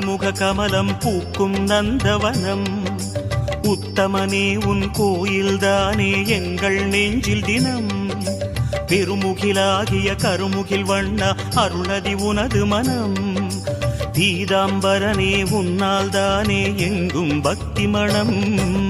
மணிமுக கமலம் பூக்கும் நந்தவனம். உத்தமனே உன் கோயில்தானே எங்கள் நெஞ்சில் தினம். பெருமுகிலாகிய கருமுகில் வண்ண அருணதி உனது மனம். பீதாம்பரனே உன்னால் தானே எங்கும் பக்தி மணம்